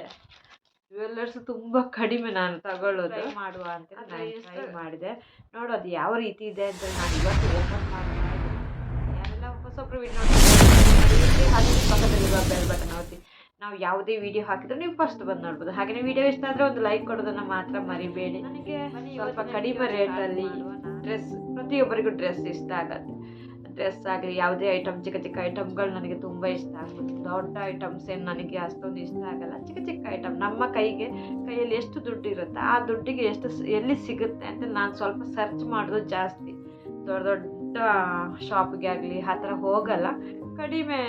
Jewellers ತುಂಬ ಕಡಿಮೆ ನಾನು ತಗೊಳ್ಳೋದು. ಮಾಡುವ ಅಂತ ನಾನು ಟ್ರೈ ಮಾಡಿದೆ. ನೋಡೋದು ಯಾವ ರೀತಿ ಇದೆ ಅಂತ ನಾನು ಇವತ್ತು ಓಪನ್ ಇದ್ದೀನಿ ಯಾರೆಲ್ಲ ಹೊಸೊಬ್ರು ವಿಡಿಯೋ ಹಾಗೆ ಪಕ್ಕದಲ್ಲಿರುವ ಬೆಲ್ ಬಟನ್ ಒತ್ತಿ. ನಾವು ಯಾವುದೇ ವಿಡಿಯೋ ಹಾಕಿದ್ರು ನೀವು ಫಸ್ಟ್ ಬಂದು ನೋಡ್ಬೋದು. ಹಾಗೆಯೇ ವಿಡಿಯೋ ಇಷ್ಟ ಆದರೆ ಒಂದು ಲೈಕ್ ಕೊಡೋದನ್ನು ಮಾತ್ರ ಮರಿಬೇಡಿ. ನನಗೆ ಸ್ವಲ್ಪ ಕಡಿಮೆ ರೇಟಲ್ಲಿ ಡ್ರೆಸ್ ಪ್ರತಿಯೊಬ್ಬರಿಗೂ ಡ್ರೆಸ್ ಇಷ್ಟ ಆಗತ್ತೆ. ಡ್ರೆಸ್ ಆಗಲಿ, ಯಾವುದೇ ಐಟಮ್ ಚಿಕ್ಕ ಚಿಕ್ಕ ಐಟಮ್ಗಳು ನನಗೆ ತುಂಬ ಇಷ್ಟ ಆಗುತ್ತೆ ದೊಡ್ಡ ಐಟಮ್ಸ್ ಏನು ನನಗೆ ಅಷ್ಟೊಂದು ಇಷ್ಟ ಆಗಲ್ಲ. ಚಿಕ್ಕ ಚಿಕ್ಕ ಐಟಮ್ ನಮ್ಮ ಕೈಗೆ, ಕೈಯಲ್ಲಿ ಎಷ್ಟು ದುಡ್ಡು ಇರುತ್ತೆ ಆ ದುಡ್ಡಿಗೆ ಎಷ್ಟು ಎಲ್ಲಿ ಸಿಗುತ್ತೆ ಅಂತ ನಾನು ಸ್ವಲ್ಪ ಸರ್ಚ್ ಮಾಡೋದು ಜಾಸ್ತಿ. ದೊಡ್ಡ ದೊಡ್ಡ ಶಾಪ್ಗೆ ಆಗಲಿ, ಆ ಥರ ಹೋಗಲ್ಲ. ಕಡಿಮೆ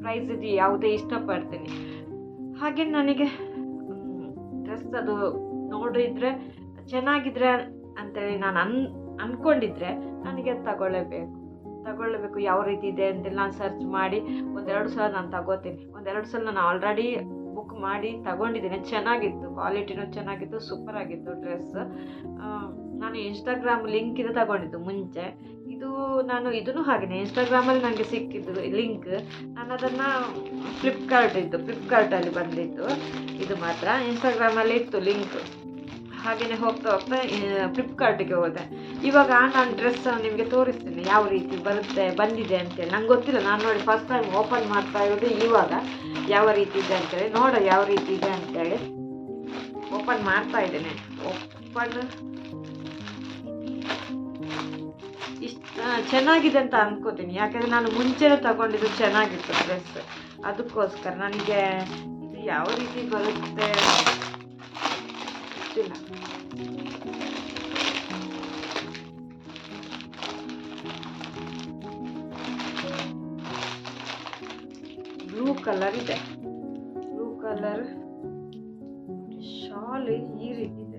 ಪ್ರೈಸಿದು ಯಾವುದೇ ಇಷ್ಟಪಡ್ತೀನಿ. ಹಾಗೆ ನನಗೆ ಡ್ರೆಸ್ ಅದು ನೋಡಿದರೆ ಚೆನ್ನಾಗಿದ್ರೆ ಅಂತೇಳಿ ನಾನು ಅನ್ ಅಂದ್ಕೊಂಡಿದ್ರೆ ನನಗೆ ತಗೊಳ್ಳೇಬೇಕು. ತಗೊಳ್ಳಬೇಕು ಯಾವ ರೀತಿ ಇದೆ ಅಂತೇಳಿ ನಾನು ಸರ್ಚ್ ಮಾಡಿ ಒಂದೆರಡು ಸಲ ನಾನು ತಗೋತೀನಿ. ಒಂದೆರಡು ಸಲ ನಾನು ಆಲ್ರೆಡಿ ಬುಕ್ ಮಾಡಿ ತಗೊಂಡಿದ್ದೀನಿ. ಚೆನ್ನಾಗಿತ್ತು ಕ್ವಾಲಿಟಿನೂ ಚೆನ್ನಾಗಿತ್ತು ಸೂಪರ್ ಆಗಿತ್ತು ಡ್ರೆಸ್ ನಾನು ಇನ್ಸ್ಟಾಗ್ರಾಮ್ ಲಿಂಕಿಂದ ತಗೊಂಡಿದ್ದು ಮುಂಚೆ. ಇದು ನಾನು ಇದನ್ನು ಹಾಗೆಯೇ ಇನ್ಸ್ಟಾಗ್ರಾಮಲ್ಲಿ ನನಗೆ ಸಿಕ್ಕಿದ್ದು ಲಿಂಕ್ ನಾನು ಅದನ್ನು ಫ್ಲಿಪ್ಕಾರ್ಟ್ ಇತ್ತು ಫ್ಲಿಪ್ಕಾರ್ಟಲ್ಲಿ ಬಂದಿತ್ತು ಇದು ಮಾತ್ರ. ಇನ್ಸ್ಟಾಗ್ರಾಮಲ್ಲಿ ಇತ್ತು ಲಿಂಕ್ ಹಾಗೆಯೇ ಹೋಗ್ತಾ ಹೋಗ್ತಾ ಫ್ಲಿಪ್ಕಾರ್ಟಿಗೆ ಹೋದೆ. ಇವಾಗ ನಾನು ಡ್ರೆಸ್ ನಿಮಗೆ ತೋರಿಸ್ತೀನಿ, ಯಾವ ರೀತಿ ಬರುತ್ತೆ, ಬಂದಿದೆ ಅಂತೇಳಿ. ನಂಗೆ ಗೊತ್ತಿಲ್ಲ, ನಾನು ನೋಡಿ ಫಸ್ಟ್ ಟೈಮ್ ಓಪನ್ ಮಾಡ್ತಾ ಇರೋದು ಇವಾಗ ಯಾವ ರೀತಿ ಇದೆ ಅಂತೇಳಿ. ನೋಡ ಯಾವ ರೀತಿ ಇದೆ ಅಂತೇಳಿ. ಓಪನ್ ಮಾಡ್ತಾ ಇದ್ದೇನೆ. ಓಪನ್ ಇಷ್ಟ ಚೆನ್ನಾಗಿದೆ ಅಂತ ಅನ್ಕೋತೀನಿ. ಯಾಕಂದರೆ ನಾನು ಮುಂಚೆನೇ ತಗೊಂಡಿದ್ದು ಚೆನ್ನಾಗಿತ್ತು ಡ್ರೆಸ್ ಅದಕ್ಕೋಸ್ಕರ ನನಗೆ ಇದು ಯಾವ ರೀತಿ ಬರುತ್ತೆ? ಬ್ಲೂ ಕಲರ್ ಇದೆ. ಬ್ಲೂ ಕಲರ್ ಶಾಲ್ ಈ ರೀತಿ ಇದೆ.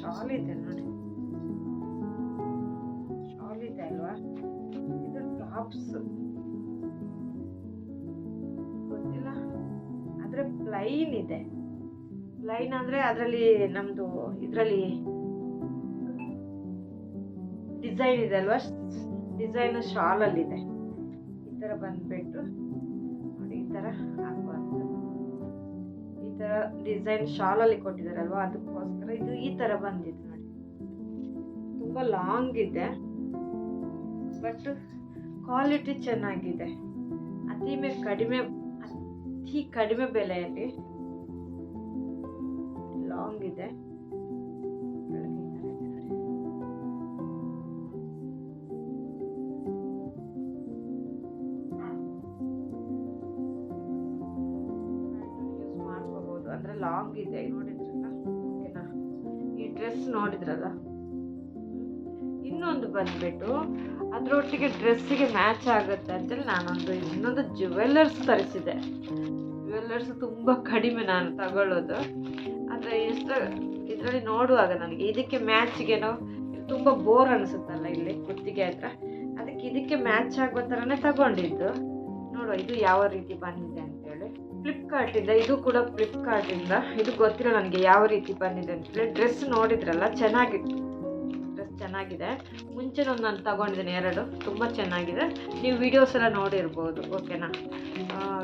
ಶಾಲ್ ಇದೆ ನೋಡಿ. ಶಾಲ್ ಇದೆ ಅಲ್ವಾ? ಇದು ಟಾಪ್ಸ್. ಗೊತ್ತಿಲ್ಲ? ಆದ್ರೆ ಪ್ಲೈನ್ ಇದೆ. ಪ್ಲೈನ್ ಅಂದ್ರೆ ಅದರಲ್ಲಿ ನಮ್ದು ಇದರಲ್ಲಿ ಡಿಸೈನ್ ಇದೆ ಅಲ್ವಾ? ಡಿಸೈನ್ ಶಾಲಲ್ಲಿ ಇದೆ. ಈ ಥರ ಬಂದ್ಬಿಟ್ಟು ನೋಡಿ, ಈ ಥರ ಹಾಕುವಂಥದ್ದು ಈ ಥರ ಡಿಸೈನ್ ಶಾಲಲ್ಲಿ ಕೊಟ್ಟಿದ್ದಾರಲ್ವಾ ಅದಕ್ಕೋಸ್ಕರ ಇದು ಈ ಥರ ಬಂದಿದೆ ನೋಡಿ. ತುಂಬ ಲಾಂಗ್ ಇದೆ. ಬಟ್ ಕ್ವಾಲಿಟಿ ಚೆನ್ನಾಗಿದೆ. ಅತಿ ಕಡಿಮೆ ಅತಿ ಕಡಿಮೆ ಬೆಲೆಯಲ್ಲಿ ಇದೆ. ಅಂದ್ರೆ ಲಾಂಗ್ ಇದೆ. ನೋಡಿದ್ರಲ್ಲ? ಓಕೆನಾ? ಈ ಡ್ರೆಸ್ ನೋಡಿದ್ರಲ್ಲ? ಇನ್ನೊಂದು ಬಂದ್ಬಿಟ್ಟು, ಅದರೊಟ್ಟಿಗೆ ಡ್ರೆಸ್ಸಿಗೆ ಮ್ಯಾಚ್ ಆಗುತ್ತೆ ಅಂತೇಳಿ ನಾನೊಂದು, ಇನ್ನೊಂದು ಜುವೆಲ್ಲರ್ಸ್ ತರಿಸಿದೆ. ಜುವೆಲ್ಲರ್ಸ್ ತುಂಬ ಕಡಿಮೆ ನಾನು ತಗೊಳ್ಳೋದು. ಆದರೆ ಎಷ್ಟು ಇದರಲ್ಲಿ ನೋಡುವಾಗ ನನಗೆ ಇದಕ್ಕೆ ಮ್ಯಾಚ್ಗೇನೋ ತುಂಬ ಬೋರ್ ಅನಿಸುತ್ತಲ್ಲ ಇಲ್ಲಿ ಕುತ್ತಿಗೆ ಹತ್ರ. ಅದಕ್ಕೆ ಇದಕ್ಕೆ ಮ್ಯಾಚ್ ಆಗೋ ಥರನೇ ತಗೊಂಡಿದ್ದು. ನೋಡುವ ಇದು ಯಾವ ರೀತಿ ಬಂದಿದೆ ಅಂತೇಳಿ. ಫ್ಲಿಪ್ಕಾರ್ಟಿಂದ ಇದು ಕೂಡ ಫ್ಲಿಪ್ಕಾರ್ಟಿಂದ ಇದು ಗೊತ್ತಿಲ್ಲ ನನಗೆ ಯಾವ ರೀತಿ ಬಂದಿದೆ ಅಂತೇಳಿ. ಡ್ರೆಸ್ ನೋಡಿದ್ರಲ್ಲ, ಚೆನ್ನಾಗಿತ್ತು. ಚೆನ್ನಾಗಿದೆ. ಮುಂಚೆ ನಾನು ತಗೊಂಡಿದ್ದೀನಿ ಎರಡು. ತುಂಬ ಚೆನ್ನಾಗಿದೆ. ನೀವು ವೀಡಿಯೋಸ್ ಎಲ್ಲ ನೋಡಿರ್ಬೋದು ಓಕೆನಾ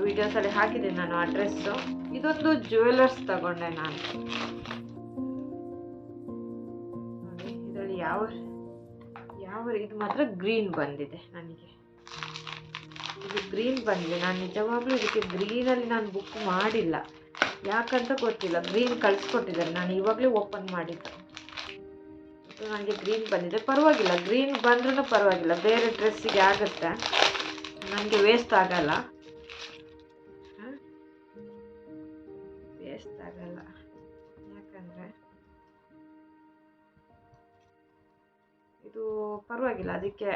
ವೀಡಿಯೋಸಲ್ಲಿ ಹಾಕಿದ್ದೀನಿ ನಾನು ಅಡ್ರೆಸ್ಸು ಡ್ರೆಸ್ಸು ಇದೊಂದು ಜ್ಯುವೆಲ್ಲರ್ಸ್ ತಗೊಂಡೆ ನಾನು. ಇದರಲ್ಲಿ ಯಾವ ಯಾವ ಇದು ಮಾತ್ರ ಗ್ರೀನ್ ಬಂದಿದೆ ನನಗೆ. ಇದು ಗ್ರೀನ್ ಬಂದಿದೆ. ನಾನು ನಿಜವಾಗ್ಲೂ ಇದಕ್ಕೆ ಗ್ರೀನಲ್ಲಿ ನಾನು ಬುಕ್ ಮಾಡಿಲ್ಲ. ಯಾಕಂತ ಗೊತ್ತಿಲ್ಲ. ಗ್ರೀನ್ ಕಳಿಸ್ಕೊಟ್ಟಿದ್ದಾರೆ. ನಾನು ಇವಾಗಲೇ ಓಪನ್ ಮಾಡಿದ್ದು. ನನಗೆ ಗ್ರೀನ್ ಬಂದಿದೆ. ಪರವಾಗಿಲ್ಲ ಗ್ರೀನ್ ಬಂದ್ರೂ ಪರವಾಗಿಲ್ಲ. ಬೇರೆ ಡ್ರೆಸ್ಸಿಗೆ ಆಗುತ್ತೆ. ನನಗೆ ವೇಸ್ಟ್ ಆಗಲ್ಲ. ವೇಸ್ಟ್ ಆಗಲ್ಲ. ಯಾಕಂದರೆ ಇದು ಪರವಾಗಿಲ್ಲ, ಅದಕ್ಕೆ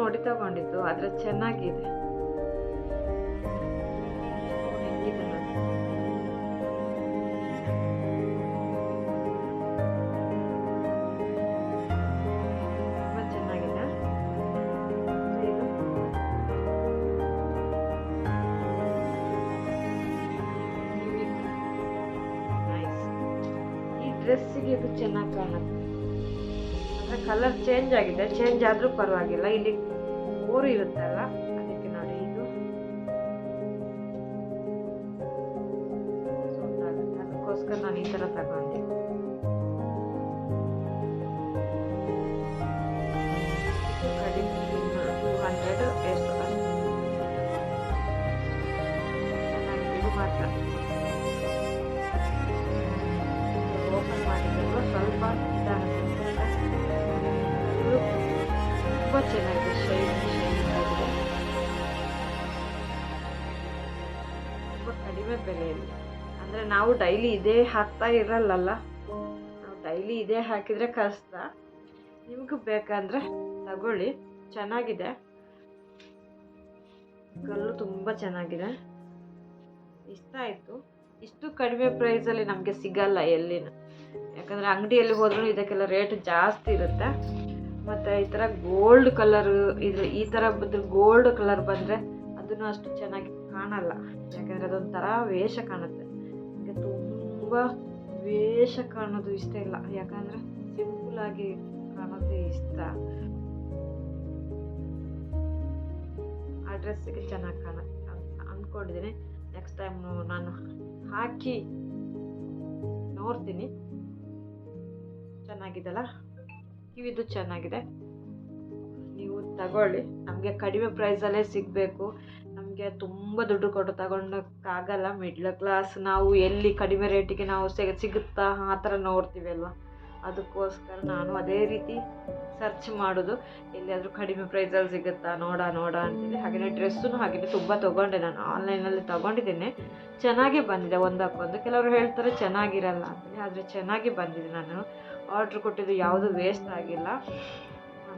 ನೋಡಿ ತಗೊಂಡಿದ್ದು, ಆದರೆ ಚೆನ್ನಾಗಿದೆ. ಡ್ರೆಸ್ಸಿಗೆ ಇದು ಚೆನ್ನಾಗಿ ಕಾಣುತ್ತೆ. ಅಂದರೆ ಕಲರ್ ಚೇಂಜ್ ಆಗಿದೆ. ಚೇಂಜ್ ಆದರೂ ಪರವಾಗಿಲ್ಲ. ಇಲ್ಲಿ ಓರು ಇರುತ್ತಲ್ಲ, ಅದಕ್ಕೆ ನೋಡಿ ಇದು ಅದಕ್ಕೋಸ್ಕರ ನಾನು ಈ ಥರ ತಗೊಂಡೆ ಹಂಡ್ರೆಡ್ ಎಷ್ಟು ಮಾತ್ರ. ಓಪನ್ ಮಾಡಿದ್ರು, ಸ್ವಲ್ಪ ಇದಾಗುತ್ತೆ. ಇದು ತುಂಬ ಬೆಲೆಯಲ್ಲಿ ಅಂದರೆ ನಾವು ಡೈಲಿ ಇದೇ ಹಾಕ್ತಾ ಇರಲ್ಲಲ್ಲ? ನಾವು ಡೈಲಿ ಇದೇ ಹಾಕಿದರೆ ಕಷ್ಟ. ನಿಮಗೂ ಬೇಕಂದರೆ ತಗೊಳ್ಳಿ. ಚೆನ್ನಾಗಿದೆ. ಕಲ್ಲು ತುಂಬ ಚೆನ್ನಾಗಿದೆ. ಇಷ್ಟ ಆಯಿತು. ಇಷ್ಟು ಕಡಿಮೆ ಪ್ರೈಸಲ್ಲಿ ನಮಗೆ ಸಿಗಲ್ಲ ಎಲ್ಲಿನೂ. ಯಾಕಂದರೆ ಅಂಗಡಿಯಲ್ಲಿ ಹೋದ್ರೂ ಇದಕ್ಕೆಲ್ಲ ರೇಟ್ ಜಾಸ್ತಿ ಇರುತ್ತೆ. ಮತ್ತು ಈ ಥರ ಗೋಲ್ಡ್ ಕಲರ್ ಇದು ಈ ಥರ ಬಂದರೆ ಗೋಲ್ಡ್ ಕಲರ್ ಬಂದರೆ ಅದನ್ನು ಅಷ್ಟು ಚೆನ್ನಾಗಿ ಕಾಣಲ್ಲ. ಯಾಕಂದರೆ ಅದೊಂಥರ ವೇಷ ಕಾಣುತ್ತೆ. ನನಗೆ ತುಂಬ ವೇಷ ಕಾಣೋದು ಇಷ್ಟ ಇಲ್ಲ. ಯಾಕಂದರೆ ಸಿಂಪಲ್ ಆಗಿ ಕಾಣೋದೇ ಇಷ್ಟ. ಆ ಡ್ರೆಸ್ಸಿಗೆ ಚೆನ್ನಾಗಿ ಅಂತ ಅಂದ್ಕೊಂಡಿದ್ದೀನಿ ನೆಕ್ಸ್ಟ್ ಟೈಮ್ ನಾನು ಹಾಕಿ ನೋಡ್ತೀನಿ. ಚೆನ್ನಾಗಿದೆಲ್ಲ ಕಿವಿದು ಚೆನ್ನಾಗಿದೆ. ನೀವು ತಗೊಳ್ಳಿ. ನಮಗೆ ಕಡಿಮೆ ಪ್ರೈಸಲ್ಲೇ ಸಿಗಬೇಕು. ನಮಗೆ ತುಂಬ ದುಡ್ಡು ಕೊಟ್ಟು ತಗೊಳ್ಳೋಕ್ಕಾಗಲ್ಲ ಮಿಡ್ಲ್ ಕ್ಲಾಸ್ ನಾವು ಎಲ್ಲಿ ಕಡಿಮೆ ರೇಟಿಗೆ ನಾವು ಸಿಗ, ಸಿಗುತ್ತಾ ಆ ಥರ ನೋಡ್ತೀವಿ ಅಲ್ವಾ? ಅದಕ್ಕೋಸ್ಕರ ನಾನು ಅದೇ ರೀತಿ ಸರ್ಚ್ ಮಾಡೋದು. ಎಲ್ಲಿಯಾದರೂ ಕಡಿಮೆ ಪ್ರೈಸಲ್ಲಿ ಸಿಗುತ್ತಾ, ನೋಡ ನೋಡ ಅಂತೇಳಿ ಹಾಗೆಯೇ ಡ್ರೆಸ್ಸೂ ಹಾಗೆಯೇ ತುಂಬ ತೊಗೊಂಡೆ ನಾನು. ಆನ್ಲೈನಲ್ಲಿ ತೊಗೊಂಡಿದ್ದೇನೆ. ಚೆನ್ನಾಗೇ ಬಂದಿದೆ ಒಂದಕ್ಕೊಂದು. ಕೆಲವರು ಹೇಳ್ತಾರೆ ಚೆನ್ನಾಗಿರಲ್ಲ ಅಂತೇಳಿ ಆದರೆ ಚೆನ್ನಾಗಿ ಬಂದಿದೆ ನಾನು. ಆರ್ಡ್ರ್ ಕೊಟ್ಟಿದ್ದು ಯಾವುದು ವೇಸ್ಟ್ ಆಗಿಲ್ಲ.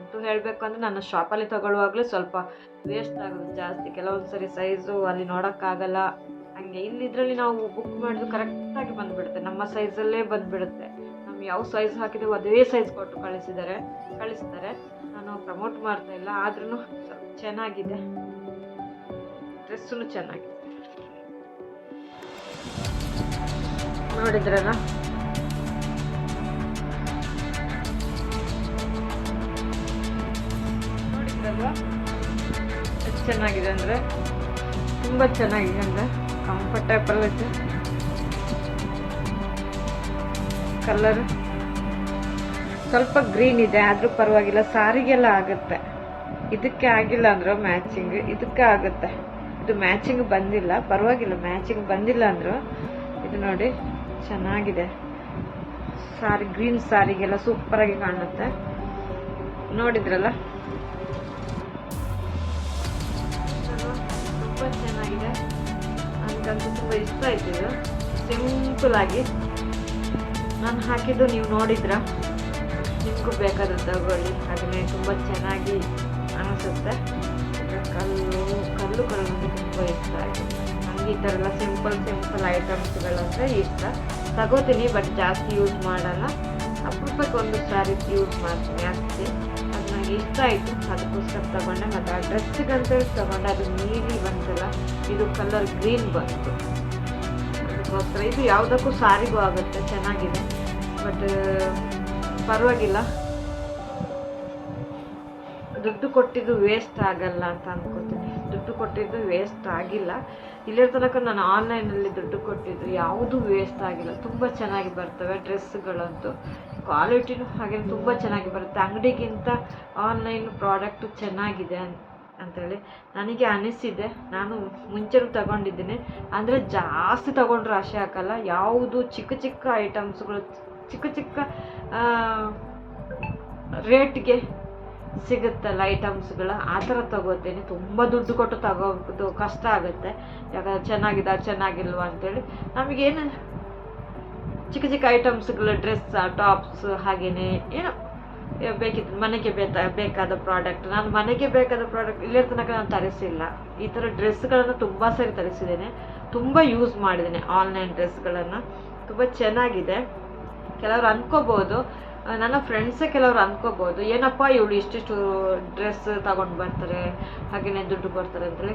ಅಂತೂ ಹೇಳಬೇಕು ಅಂದರೆ ನಾನು ಶಾಪಲ್ಲಿ ತಗೊಳ್ಳುವಾಗಲೇ ಸ್ವಲ್ಪ ವೇಸ್ಟ್ ಆಗೋದು ಜಾಸ್ತಿ. ಕೆಲವೊಂದು ಸರಿ ಸೈಜು ಅಲ್ಲಿ ನೋಡೋಕ್ಕಾಗಲ್ಲ. ಹಂಗೆ ಇಲ್ಲಿದ್ರಲ್ಲಿ ನಾವು ಬುಕ್ ಮಾಡಿದ್ದು ಕರೆಕ್ಟಾಗಿ ಬಂದುಬಿಡುತ್ತೆ. ನಮ್ಮ ಸೈಜಲ್ಲೇ ಬಂದುಬಿಡುತ್ತೆ. ನಮ್ಗೆ ಯಾವ ಸೈಜ್ ಹಾಕಿದೆವು ಅದೇ ಸೈಜ್ ಕೊಟ್ಟು ಕಳಿಸಿದ್ದಾರೆ ಕಳಿಸ್ತಾರೆ. ನಾನು ಪ್ರಮೋಟ್ ಮಾಡ್ತಾ ಇಲ್ಲ ಆದ್ರೂ ಚೆನ್ನಾಗಿದೆ. ಡ್ರೆಸ್ಸೂ ಚೆನ್ನಾಗಿದೆ. ನೋಡಿದ್ರಲ್ಲ? ಚೆನ್ನಾಗಿದೆ ಅಂದರೆ? ತುಂಬ ಚೆನ್ನಾಗಿದೆ ಅಂದರೆ ಕಂಫರ್ಟೇಬಲ್ ಇದೆ ಕಲರ್ ಸ್ವಲ್ಪ ಗ್ರೀನ್ ಇದೆ, ಆದರೂ ಪರವಾಗಿಲ್ಲ. ಸಾರಿಗೆಲ್ಲ ಆಗುತ್ತೆ. ಇದಕ್ಕೆ ಆಗಿಲ್ಲ ಅಂದ್ರೆ ಮ್ಯಾಚಿಂಗ್ ಇದಕ್ಕೆ ಆಗುತ್ತೆ. ಇದು ಮ್ಯಾಚಿಂಗ್ ಬಂದಿಲ್ಲ. ಪರವಾಗಿಲ್ಲ ಮ್ಯಾಚಿಂಗ್ ಬಂದಿಲ್ಲ ಅಂದ್ರೆ ಇದು ನೋಡಿ ಚೆನ್ನಾಗಿದೆ. ಸಾರಿ ಗ್ರೀನ್ ಸಾರಿಗೆಲ್ಲ ಸೂಪರಾಗಿ ಕಾಣುತ್ತೆ. ನೋಡಿದ್ರಲ್ಲ? ನನಗಂತೂ ತುಂಬ ಇಷ್ಟ ಆಯಿತು ಇದು. ಸಿಂಪಲ್ ಆಗಿ. ನಾನು ಹಾಕಿದ್ದು ನೀವು ನೋಡಿದ್ರ? ನಿಮಗೂ ಬೇಕಾದ ತಗೊಳ್ಳಿ. ಹಾಗೆಯೇ ತುಂಬ ಚೆನ್ನಾಗಿ ಅನಿಸುತ್ತೆ. ಕಲ್ಲು ಕಲ್ಲು ನನಗೆ ತುಂಬ ಇಷ್ಟ ಆಯಿತು. ನನಗೆ ಈ ಥರ ಎಲ್ಲ ಸಿಂಪಲ್ ಸಿಂಪಲ್ ಐಟಮ್ಸ್ಗಳಂದರೆ ಇಷ್ಟ. ತಗೋತೀನಿ ಬಟ್ ಜಾಸ್ತಿ ಯೂಸ್ ಮಾಡಲ್ಲ. ಅಪರೂಪಕ್ಕೆ ಒಂದು ಸಾರಿ ಯೂಸ್ ಮಾಡ್ತೀನಿ ಅಷ್ಟೇ ಅದು ನನಗೆ ಇಷ್ಟ ಆಯಿತು. ಅದಕ್ಕೋಸ್ಕರ ತಗೊಂಡೆ, ಮತ್ತು ಆ ಡ್ರೆಸ್ಸಿಗಂತೇಳಿ ತಗೊಂಡೆ, ಅದು ನೀಲಿ ಬಂತಲ್ಲ, ಇದು ಕಲರ್ ಗ್ರೀನ್ ಬಂತು. ಅದಕ್ಕೋಸ್ಕರ ಇದು ಯಾವುದಕ್ಕೂ ಸಾರಿಗೂ ಆಗುತ್ತೆ, ಚೆನ್ನಾಗಿದೆ. ಬಟ್ ಪರವಾಗಿಲ್ಲ. ದುಡ್ಡು ಕೊಟ್ಟಿದ್ದು ವೇಸ್ಟ್ ಆಗಲ್ಲ ಅಂತ ಅನ್ಕೋತೀನಿ. ದುಡ್ಡು ಕೊಟ್ಟಿದ್ದು ವೇಸ್ಟ್ ಆಗಿಲ್ಲ. ಇಲ್ಲಿರ ತನಕ ನಾನು ಆನ್ಲೈನಲ್ಲಿ ದುಡ್ಡು ಕೊಟ್ಟಿದ್ದು ಯಾವುದೂ ವೇಸ್ಟ್ ಆಗಿಲ್ಲ. ತುಂಬ ಚೆನ್ನಾಗಿ ಬರ್ತವೆ ಡ್ರೆಸ್ಗಳಂತೂ ಕ್ವಾಲಿಟಿನೂ ಹಾಗೆ ತುಂಬ ಚೆನ್ನಾಗಿ ಬರುತ್ತೆ. ಅಂಗಡಿಗಿಂತ ಆನ್ಲೈನ್ ಪ್ರಾಡಕ್ಟು ಚೆನ್ನಾಗಿದೆ ಅಂಥೇಳಿ ನನಗೆ ಅನಿಸಿದೆ. ನಾನು ಮುಂಚೆನೂ ತಗೊಂಡಿದ್ದೀನಿ. ಅಂದರೆ ಜಾಸ್ತಿ ತೊಗೊಂಡ್ರೆ ಆಸೆ ಹಾಕಲ್ಲ. ಯಾವುದು ಚಿಕ್ಕ ಚಿಕ್ಕ ಐಟಮ್ಸ್ಗಳು ಚಿಕ್ಕ ಚಿಕ್ಕ ರೇಟ್ಗೆ ಸಿಗುತ್ತಲ್ಲ ಐಟಮ್ಸ್ಗಳು ಆ ಥರ ತಗೋತೀನಿ. ತುಂಬ ದುಡ್ಡು ಕೊಟ್ಟು ತಗೋದು ಕಷ್ಟ ಆಗುತ್ತೆ. ಯಾಕಂದ್ರೆ ಚೆನ್ನಾಗಿದೆ ಚೆನ್ನಾಗಿಲ್ವಾ ಅಂತೇಳಿ. ನಮಗೇನು ಚಿಕ್ಕ ಚಿಕ್ಕ ಐಟಮ್ಸ್ಗಳು ಡ್ರೆಸ್ ಟಾಪ್ಸ್ ಹಾಗೆಯೇ ಏನೋ ಬೇಕಿತ್ತು ಮನೆಗೆ ಬೇಕಾ ಬೇಕಾದ ಪ್ರಾಡಕ್ಟ್. ನಾನು ಮನೆಗೆ ಬೇಕಾದ ಪ್ರಾಡಕ್ಟ್ ಇಲ್ಲಿರ ತನಕ ನಾನು ತರಿಸಿಲ್ಲ. ಈ ಥರ ಡ್ರೆಸ್ಗಳನ್ನು ತುಂಬ ಸರಿ ತರಿಸಿದ್ದೇನೆ. ತುಂಬ ಯೂಸ್ ಮಾಡಿದ್ದೇನೆ ಆನ್ಲೈನ್ ಡ್ರೆಸ್ಗಳನ್ನು. ತುಂಬ ಚೆನ್ನಾಗಿದೆ. ಕೆಲವರು ಅನ್ಕೋಬೋದು ಆ, ನನ್ನ ಫ್ರೆಂಡ್ಸೇ ಕೆಲವರು ಅಂದ್ಕೋಬೋದು ಏನಪ್ಪ ಇವಳು ಇಷ್ಟಿಷ್ಟು ಡ್ರೆಸ್ ತಗೊಂಡು ಬರ್ತಾರೆ ಹಾಗೆಯೇ ದುಡ್ಡು ಕೊಡ್ತಾರೆ ಅಂತೇಳಿ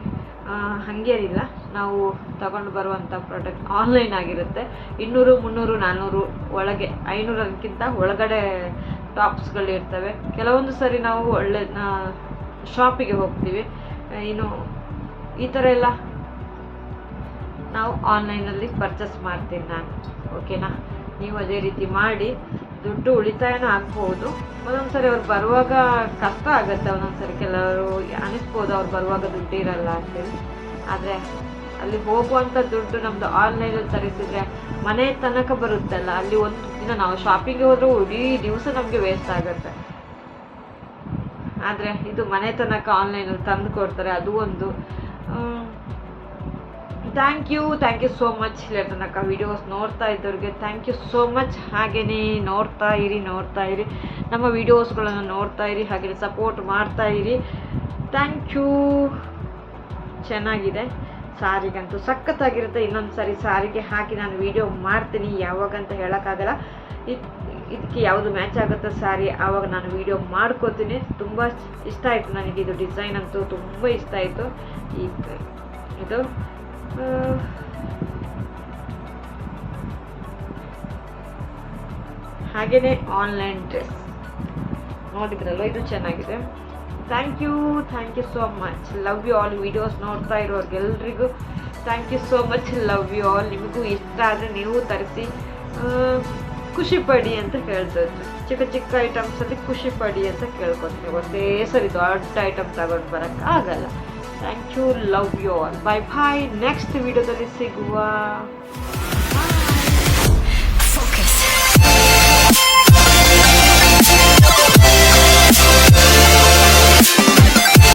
ಇಲ್ಲ. ನಾವು ತಗೊಂಡು ಬರುವಂಥ ಪ್ರಾಡಕ್ಟ್ ಆನ್ಲೈನ್ ಆಗಿರುತ್ತೆ. ಇನ್ನೂರು, ಮುನ್ನೂರು ನಾನ್ನೂರು ಒಳಗೆ ಐನೂರಕ್ಕಿಂತ ಒಳಗಡೆ ಟಾಪ್ಸ್ಗಳಿರ್ತವೆ ಕೆಲವೊಂದು ಸರಿ ನಾವು ಒಳ್ಳೆ ಶಾಪಿಗೆ ಹೋಗ್ತೀವಿ. ಇನ್ನು ಈ ಥರ ಎಲ್ಲ ನಾವು ಆನ್ಲೈನಲ್ಲಿ ಪರ್ಚೇಸ್ ಮಾಡ್ತೀನಿ ನಾನು. ಓಕೆನಾ ನೀವು ಅದೇ ರೀತಿ ಮಾಡಿ. ದುಡ್ಡು ಉಳಿತಾಯನೂ ಆಗ್ಬೋದು. ಒಂದೊಂದ್ಸರಿ ಅವ್ರು ಬರುವಾಗ ಕಷ್ಟ ಆಗುತ್ತೆ, ಒಂದೊಂದ್ಸರಿ ಕೆಲವರು ಅನಿಸ್ಬೋದು ಅವ್ರು ಬರುವಾಗ ದುಡ್ಡು ಇರಲ್ಲ ಅಂತೇಳಿ. ಆದರೆ ಅಲ್ಲಿ ಹೋಗುವಂಥ ದುಡ್ಡು ನಮ್ಮದು ಆನ್ಲೈನಲ್ಲಿ ತರಿಸಿದ್ರೆ ಮನೆ ತನಕ ಬರುತ್ತಲ್ಲ, ಅಲ್ಲಿ ಒಂದು ದಿನ ನಾವು ಶಾಪಿಂಗ್ಗೆ ಹೋದರೂ ಇಡೀ ದಿವಸ ನಮಗೆ ವೇಸ್ಟ್ ಆಗುತ್ತೆ. ಆದರೆ ಇದು ಮನೆ ತನಕ ಆನ್ಲೈನಲ್ಲಿ ತಂದು ಕೊಡ್ತಾರೆ, ಅದು ಒಂದು thank you thank you so much ಇಲ್ಲಿ ತನಕ ವಿಡಿಯೋಸ್ ನೋಡ್ತಾ ಇದ್ದವ್ರಿಗೆ ಥ್ಯಾಂಕ್ ಯು ಸೋ ಮಚ್. ಹಾಗೆಯೇ ನೋಡ್ತಾ ಇರಿ ನೋಡ್ತಾ ಇರಿ. ನಮ್ಮ ವೀಡಿಯೋಸ್ಗಳನ್ನು ನೋಡ್ತಾ ಇರಿ ಹಾಗೆಯೇ ಸಪೋರ್ಟ್ ಮಾಡ್ತಾ ಇರಿ. Thank you. ಚೆನ್ನಾಗಿದೆ. ಸಾರಿಗಂತೂ ಸಖತ್ತಾಗಿರುತ್ತೆ. ಇನ್ನೊಂದು ಸಾರಿ ಸಾರಿಗೆ ಹಾಕಿ ನಾನು ವಿಡಿಯೋ ಮಾಡ್ತೀನಿ. ಯಾವಾಗಂತ ಹೇಳೋಕ್ಕಾಗಲ್ಲ. ಇದ್, ಇದಕ್ಕೆ ಯಾವುದು ಮ್ಯಾಚ್ ಆಗುತ್ತೆ ಸಾರಿ ಆವಾಗ ನಾನು ವಿಡಿಯೋ ಮಾಡ್ಕೋತೀನಿ. ತುಂಬ ಇಷ್ಟ ಆಯಿತು ನನಗೆ. ಇದು ಡಿಸೈನ್ ಅಂತೂ ತುಂಬ ಇಷ್ಟ ಆಯಿತು. ಈ ಇದು ಹಾಗೆಯೇ ಆನ್ಲೈನ್ ಡ್ರೆಸ್ ನೋಡಿದ್ರಲ್ಲ, ಇದು ಚೆನ್ನಾಗಿದೆ. Thank you thank you so much love you all videos ನೋಡ್ತಾ ಇರೋರ್ಗೆಲ್ರಿಗೂ. Thank you so much love you all ನಿಮಗೂ ಇಷ್ಟ ಆದರೆ ನೀವು ತರಿಸಿ. ಖುಷಿ ಪಡಿ ಅಂತ ಹೇಳ್ತಿದ್ರು ಚಿಕ್ಕ ಚಿಕ್ಕ ಐಟಮ್ಸಲ್ಲಿ ಖುಷಿ ಪಡಿ ಅಂತ ಕೇಳ್ಕೊತೀನಿ ಒಂದೇ ಸರಿ ದೊಡ್ಡ ಐಟಮ್ ತಗೊಂಡು ಬರೋಕ್ಕೆ ಆಗಲ್ಲ. Thank you love you all bye bye next ವಿಡಿಯೋದಲ್ಲಿ ಸಿಗುವ